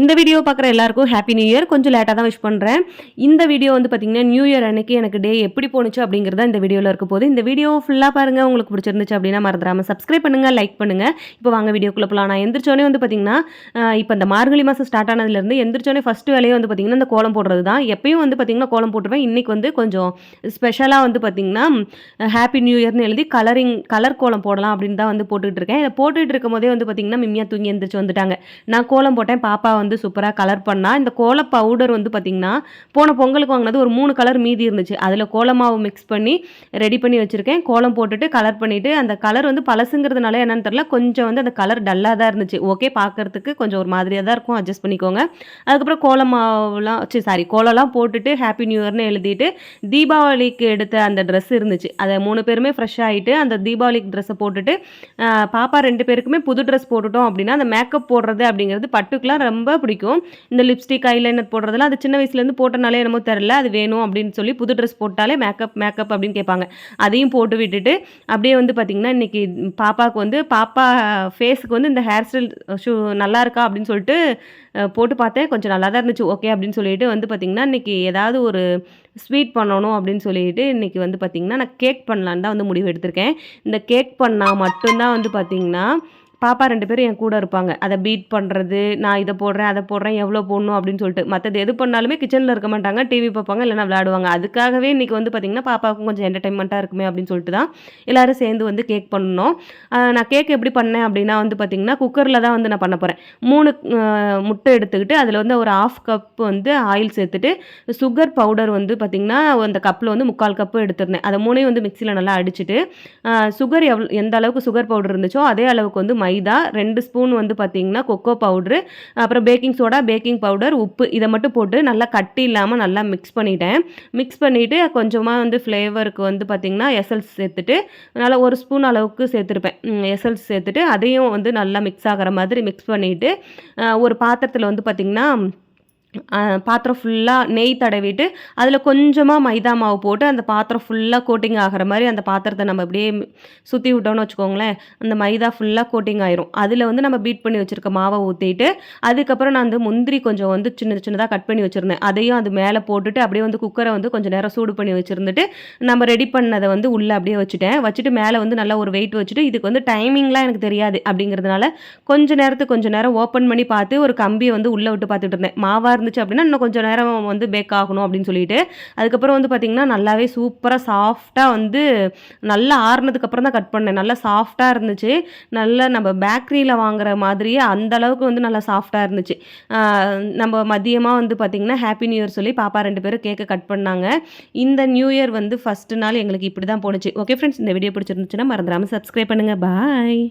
இந்த வீடியோ பார்க்குற எல்லாருக்கும் ஹாப்பி நியூ இயர் கொஞ்சம் லேட்டாக தான் விஷ் பண்ணுறேன் இந்த வீடியோ வந்து பார்த்தீங்கன்னா நியூ இயர் அன்னைக்கு எனக்கு டே எப்படி போணுச்சு அப்படிங்கிறத இந்த வீடியோவில் இருக்க போது இந்த வீடியோ ஃபுல்லாக பாருங்கள் உங்களுக்கு பிடிச்சிருந்துச்சு அப்படின்னா மறந்துடாமல் சப்ஸ்கிரைப் பண்ணுங்கள் லைக் பண்ணுங்கள் இப்போ வாங்க வீடியோக்குள்ளே போகலாம் நான் எந்திரிச்சோடனே வந்து பார்த்தீங்கன்னா இப்போ இந்த மார்கழி மாதம் ஸ்டார்ட் ஆனதுலேருந்து எந்திரிச்சோடனே ஃபஸ்ட்டு வேலையை வந்து பார்த்தீங்கன்னா இந்த கோலம் போடுறது தான். எப்பயும் வந்து பார்த்திங்கன்னா கோலம் போட்டுருவேன். இன்றைக்கி வந்து கொஞ்சம் ஸ்பெஷலாக வந்து பார்த்தீங்கன்னா ஹாப்பி நியூ இயர்னு எழுதி கலரிங் கலர் கோலம் போடலாம் அப்படின்னு தான் வந்து போட்டுக்கிட்டு இருக்கேன். இதை போட்டுகிட்டு இருக்கும் போதே வந்து பார்த்தீங்கன்னா மிம்மியாக தூங்கி எந்திரிச்சு வந்துட்டாங்க. நான் கோலம் போட்டேன். பாப்பா வந்து சூப்பராக கலர் பண்ணால் இந்த கோல பவுடர் வந்து பார்த்திங்கன்னா போன பொங்கலுக்கு வாங்கினது ஒரு மூணு கலர் மீதி இருந்துச்சு. அதில் கோலமாவு மிக்ஸ் பண்ணி ரெடி பண்ணி வச்சுருக்கேன். கோலம் போட்டுட்டு கலர் பண்ணிவிட்டு அந்த கலர் வந்து பழசுங்கிறதுனால என்னன்னு தெரில கொஞ்சம் வந்து அந்த கலர் டல்லாக தான் இருந்துச்சு. ஓகே பார்க்கறதுக்கு கொஞ்சம் ஒரு மாதிரியாக தான் இருக்கும். அட்ஜஸ்ட் பண்ணிக்கோங்க. அதுக்கப்புறம் கோலமாவெலாம் சரி சாரி கோலம்லாம் போட்டுட்டு ஹாப்பி நியூ இயர்னு எழுதிட்டு தீபாவளிக்கு எடுத்த அந்த ட்ரெஸ் இருந்துச்சு. அதை மூணு பேருமே ஃப்ரெஷ் ஆகிட்டு அந்த தீபாவளிக்கு ட்ரெஸ்ஸை போட்டுட்டு பாப்பா ரெண்டு பேருக்குமே புது ட்ரெஸ் போட்டுட்டோம் அப்படின்னா அந்த மேக்கப் போடுறது அப்படிங்கிறது பட்டுக்கெலாம் ரொம்ப பிடிக்கும். இந்த லிப்ஸ்டிக் ஐலைனர் போடுறதெல்லாம் அது சின்ன வயசுலேருந்து போட்டனாலே என்னமோ தெரில அது வேணும் அப்படின்னு சொல்லி புது ட்ரெஸ் போட்டாலே மேக்கப் மேக்கப் அப்படின்னு கேட்பாங்க. அதையும் போட்டு விட்டுட்டு அப்படியே வந்து பார்த்திங்கன்னா இன்றைக்கி பாப்பாவுக்கு வந்து பாப்பா ஃபேஸுக்கு வந்து இந்த ஹேர் ஸ்டைல் ஷூ நல்லா இருக்கா அப்படின்னு சொல்லிட்டு போட்டு பார்த்தேன். கொஞ்சம் நல்லா தான் இருந்துச்சு ஓகே அப்படின்னு சொல்லிட்டு வந்து பார்த்திங்கன்னா இன்றைக்கி ஏதாவது ஒரு ஸ்வீட் பண்ணணும் அப்படின்னு சொல்லிட்டு இன்றைக்கி வந்து பார்த்திங்கன்னா நான் கேக் பண்ணலான்னு தான் வந்து முடிவு எடுத்திருக்கேன். இந்த கேக் பண்ணால் மட்டும்தான் வந்து பார்த்திங்கன்னா பாப்பா ரெண்டு பேரும் என் கூட இருப்பாங்க. அதை பீட் பண்ணுறது நான் இதை போடுறேன் அதை போடுறேன் எவ்வளோ போடணும் அப்படின்னு சொல்லிட்டு. மற்றது எது பண்ணாலுமே கிச்சனில் இருக்க மாட்டாங்க டிவி பார்ப்பாங்க இல்லைன்னா விளையாடுவாங்க. அதுக்காகவே இன்றைக்கி வந்து பார்த்திங்கன்னா பாப்பாவுக்கும் கொஞ்சம் என்டர்டைன்மெண்ட்டாக இருக்குமே அப்படின்னு சொல்லிட்டு தான் எல்லோரும் சேர்ந்து வந்து கேக் பண்ணணும். நான் கேக் எப்படி பண்ணேன் அப்படின்னா வந்து பார்த்திங்கன்னா குக்கரில் தான் வந்து நான் பண்ண போகிறேன் மூணு முட்டை எடுத்துக்கிட்டு அதில் வந்து ஒரு ஆஃப் கப் வந்து ஆயில் சேர்த்துட்டு சுகர் பவுடர் வந்து பார்த்திங்கன்னா அந்த கப்பில் வந்து முக்கால் கப்பு எடுத்துருந்தேன். அதை மூணையும் வந்து மிக்சியில் நல்லா அடிச்சுட்டு சுகர் எவ் எந்த அளவுக்கு சுகர் பவுடர் இருந்துச்சோ அதே அளவுக்கு வந்து மை மைதா ரெண்டு ஸ்பூன் வந்து பார்த்திங்கன்னா கொக்கோ பவுட்ரு அப்புறம் பேக்கிங் சோடா பேக்கிங் பவுடர் உப்பு இதை மட்டும் போட்டு நல்லா கட்டி இல்லாமல் நல்லா மிக்ஸ் பண்ணிட்டேன். மிக்ஸ் பண்ணிவிட்டு கொஞ்சமாக வந்து ஃப்ளேவருக்கு வந்து பார்த்திங்கன்னா எசல்ஸ் சேர்த்துட்டு நல்லா ஒரு ஸ்பூன் அளவுக்கு சேர்த்துருப்பேன். எசல்ஸ் சேர்த்துட்டு அதையும் வந்து நல்லா மிக்ஸ் ஆகிற மாதிரி மிக்ஸ் பண்ணிவிட்டு ஒரு பாத்திரத்தில் வந்து பார்த்திங்கன்னா பாத்திரம் ஃபுல்லாக நெய் தடவிட்டு அதில் கொஞ்சமாக மைதா மாவு போட்டு அந்த பாத்திரம் ஃபுல்லாக கோட்டிங் ஆகிற மாதிரி அந்த பாத்திரத்தை நம்ம அப்படியே சுற்றி விட்டோம்னு வச்சுக்கோங்களேன் அந்த மைதா ஃபுல்லாக கோட்டிங் ஆயிரும். அதில் வந்து நம்ம பீட் பண்ணி வச்சுருக்க மாவை ஊற்றிட்டு அதுக்கப்புறம் நான் வந்து முந்திரி கொஞ்சம் வந்து சின்ன சின்னதாக கட் பண்ணி வச்சுருந்தேன். அதையும் அது மேலே போட்டுட்டு அப்படியே வந்து குக்கரை வந்து கொஞ்சம் நேரம் சூடு பண்ணி வச்சுருந்துட்டு நம்ம ரெடி பண்ணதை வந்து உள்ளே அப்படியே வச்சுட்டேன். வச்சுட்டு மேலே வந்து நல்லா ஒரு வெயிட் வச்சுட்டு இதுக்கு வந்து டைமிங்லாம் எனக்கு தெரியாது அப்படிங்கிறதுனால கொஞ்சம் நேரத்துக்கு கொஞ்சம் நேரம் ஓப்பன் பண்ணி பார்த்து ஒரு கம்பியை வந்து உள்ளே விட்டு பார்த்துட்டு இருந்தேன். மாவாக இருந்துச்சு அப்படின்னா இன்னும் கொஞ்சம் நேரம் வந்து பேக் ஆகணும் அப்படின்னு சொல்லிட்டு. அதுக்கப்புறம் வந்து பார்த்திங்கன்னா நல்லாவே சூப்பராக சாஃப்டாக வந்து நல்லா ஆறுனதுக்கப்புறம் தான் கட் பண்ணேன். நல்லா சாஃப்டாக இருந்துச்சு. நல்லா நம்ம பேக்கரியில் வாங்குற மாதிரியே அந்த அளவுக்கு வந்து நல்லா சாஃப்டாக இருந்துச்சு. நம்ம மதியமாக வந்து பார்த்திங்கன்னா ஹாப்பி நியூ இயர் சொல்லி பாப்பா ரெண்டு பேரும் கேக்கை கட் பண்ணாங்க. இந்த நியூ இயர் வந்து ஃபஸ்ட்டு நாள் எங்களுக்கு இப்படி தான் போணுச்சு. ஓகே ஃப்ரெண்ட்ஸ் இந்த வீடியோ பிடிச்சிருந்துச்சுன்னா மறந்துடாமல் சப்ஸ்கிரைப் பண்ணுங்கள் பாய்